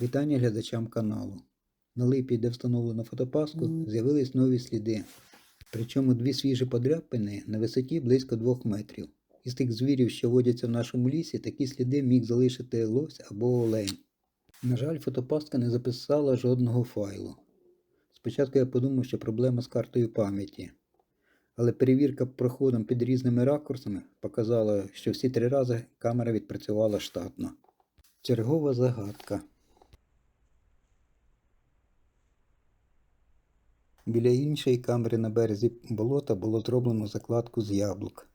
Вітання глядачам каналу. На липі, де встановлено фотопаску, з'явились нові сліди. Причому дві свіжі подряпини на висоті близько 2 метрів. Із тих звірів, що водяться в нашому лісі, такі сліди міг залишити лось або олень. На жаль, фотопастка не записала жодного файлу. Спочатку я подумав, що проблема з картою пам'яті. Але перевірка проходом під різними ракурсами показала, що всі три рази камера відпрацювала штатно. Чергова загадка. Біля іншої камери на березі болота було зроблено закладку з яблук.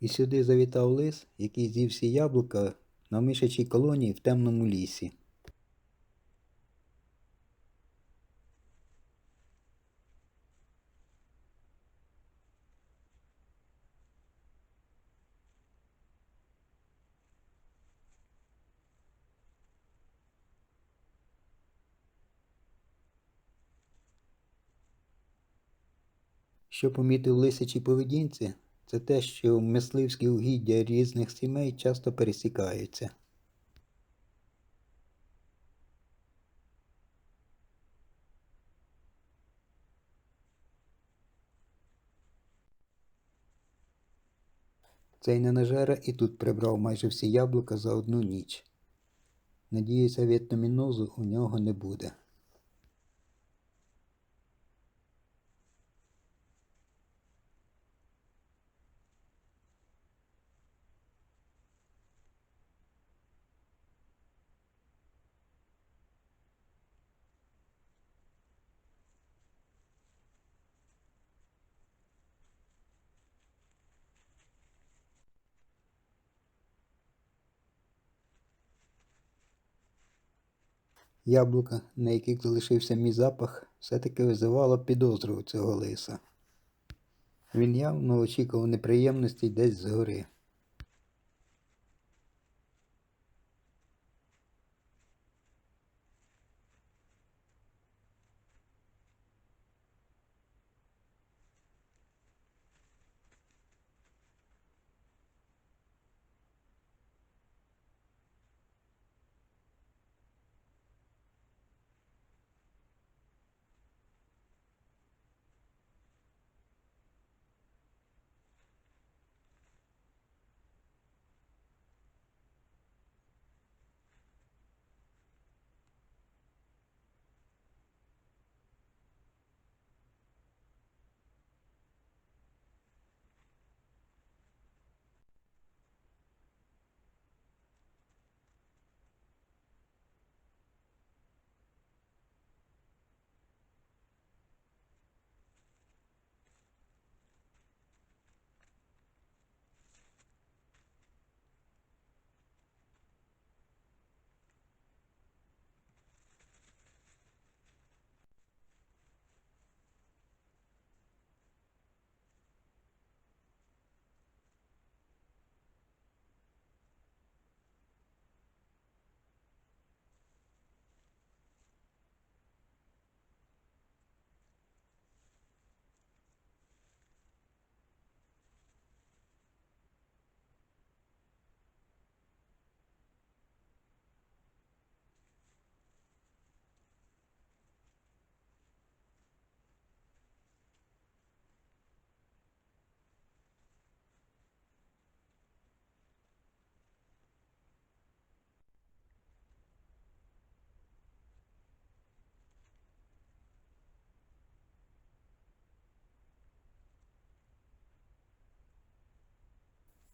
І сюди завітав лис, який з'їв яблука на мишачій колонії в темному лісі. Що помітив в лисячій поведінці, це те, що мисливські угіддя різних сімей часто пересікаються. Цей ненажера і тут прибрав майже всі яблука за одну ніч. Надіюся, вітамінозу у нього не буде. Яблука, на яких залишився мій запах, все-таки визивало підозру цього лиса. Він явно очікував неприємності десь згори.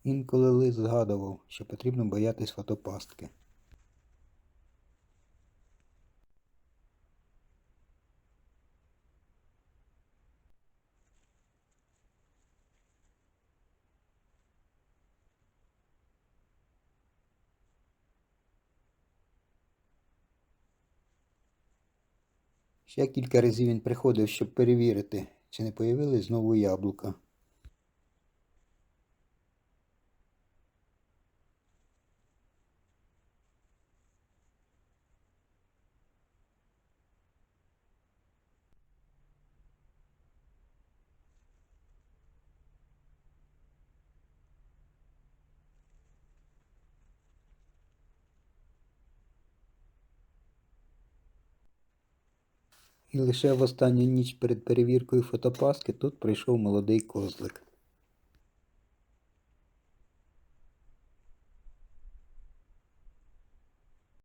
Інколи лис згадував, що потрібно боятись фотопастки. Ще кілька разів він приходив, щоб перевірити, чи не появились знову яблука. І лише в останню ніч перед перевіркою фотопаски тут прийшов молодий козлик.